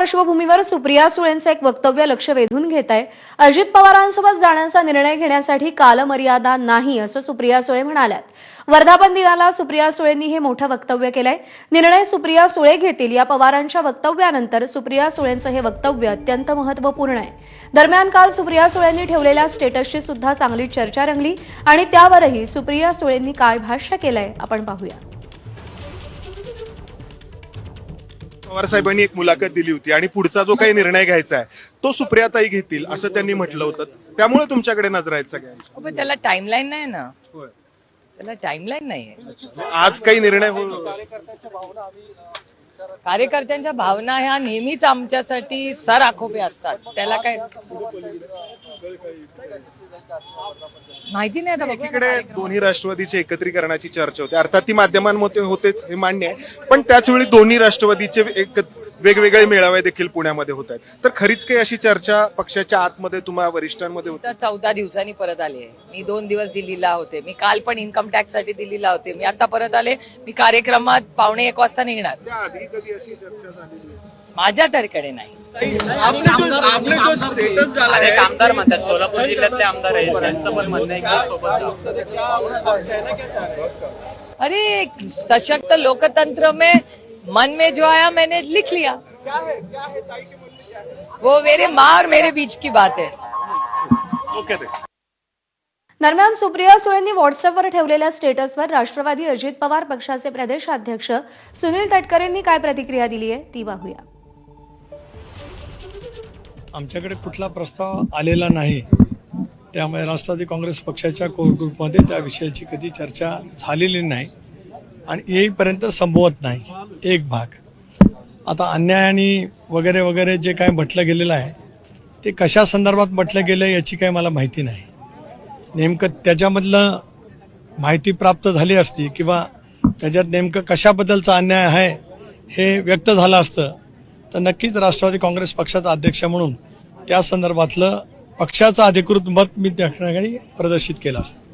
पार्श्वभूमीवर सुप्रिया सुळेंचं एक वक्तव्य लक्ष वेधून घेत आहे अजित पवारांसोबत जाण्याचा निर्णय घेण्यासाठी कालमर्यादा नाही असं सुप्रिया सुळे म्हणाल्यात. वर्धापन दिनाला सुप्रिया सुळेंनी हे मोठं वक्तव्य केलंय. निर्णय सुप्रिया सुळे घेतील. या पवारांच्या वक्तव्यानंतर सुप्रिया सुळेंचं हे वक्तव्य अत्यंत महत्त्वपूर्ण आहे. दरम्यान काल सुप्रिया सुळेंनी ठेवलेल्या स्टेटसची सुद्धा चांगली चर्चा रंगली आणि त्यावरही सुप्रिया सुळेंनी काय भाष्य केलंय आपण पाहूया. पवार साहेबांनी एक मुलाखत दिली होती आणि पुढचा जो काही निर्णय घ्यायचा आहे तो सुप्रियाताई घेतील असं त्यांनी म्हटलं होतं. त्यामुळे तुमच्याकडे नजर आहेत सगळ्यांची हो, पण त्याला टाइमलाईन नाही ना. होय. त्याला टाइमलाईन नाहीये आज काही निर्णय हो कार्यकर्त्यांच्या भावना ह्या नेहमीच आमच्यासाठी सर आखोबे असतात. त्याला काय माहिती नाही आता एकीकडे. दोन्ही राष्ट्रवादीचे एकत्रीकरणाची चर्चा होते अर्थात ती माध्यमांमध्ये होतेच हे मान्य आहे पण त्याचवेळी दोन्ही राष्ट्रवादीचे एक वेगवेगळे मेळावे देखील पुण्यामध्ये होत आहेत. तर खरीच काही अशी चर्चा पक्षाच्या आतमध्ये तुम्हा वरिष्ठांमध्ये होती? चौदा दिवसांनी परत आले मी दोन दिवस दिल्लीला होते. मी काल पण इन्कम टॅक्ससाठी दिल्लीला होते. मी आता परत आले. मी कार्यक्रमात पावणे एक वाजता निघणार. कधी अशी चर्चा झालेली माझ्या तरीकडे नाही. आपले जो स्टेटस झाला अनेक आमदार म्हणतात सोलापूर जिल्ह्यातले आमदार आहेत त्यांचं पण म्हणणं आहे की सोबत. अरे सशक्त लोकतंत्र में मन में जो आया मैंने लिख लिया। वो मेरे माँ और मेरे बीच की बात है। ओके दरम्यान सुप्रिया सुळेंनी व्हॉट्सअपवर ठेवलेल्या स्टेटसवर राष्ट्रवादी अजित पवार पक्षाचे प्रदेशाध्यक्ष सुनील तटकरेंनी काय प्रतिक्रिया दिली आहे ती पाहूया. आमच्याकडे कुठला प्रस्ताव आलेला नाही त्यामुळे राष्ट्रवादी काँग्रेस पक्षाच्या कोर ग्रुपमध्ये त्या विषयाची कधी चर्चा झालेली नाही. आणि येईपर्यंत संभवत नाही. एक भाग. आता अन्याय आणि वगैरे वगैरे जे काय म्हटलं गेलेलं आहे ते कशा संदर्भात म्हटलं गेलं याची काही मला माहिती नाही. नेमकं त्याच्यामधलं माहिती प्राप्त झाली असती किंवा त्याच्यात नेमकं कशाबद्दलचा अन्याय आहे हे व्यक्त झालं असतं तर नक्कीच राष्ट्रवादी काँग्रेस पक्षाचा अध्यक्ष म्हणून त्या संदर्भातलं पक्षाचं अधिकृत मत मी त्या ठिकाणी प्रदर्शित केलं असतं.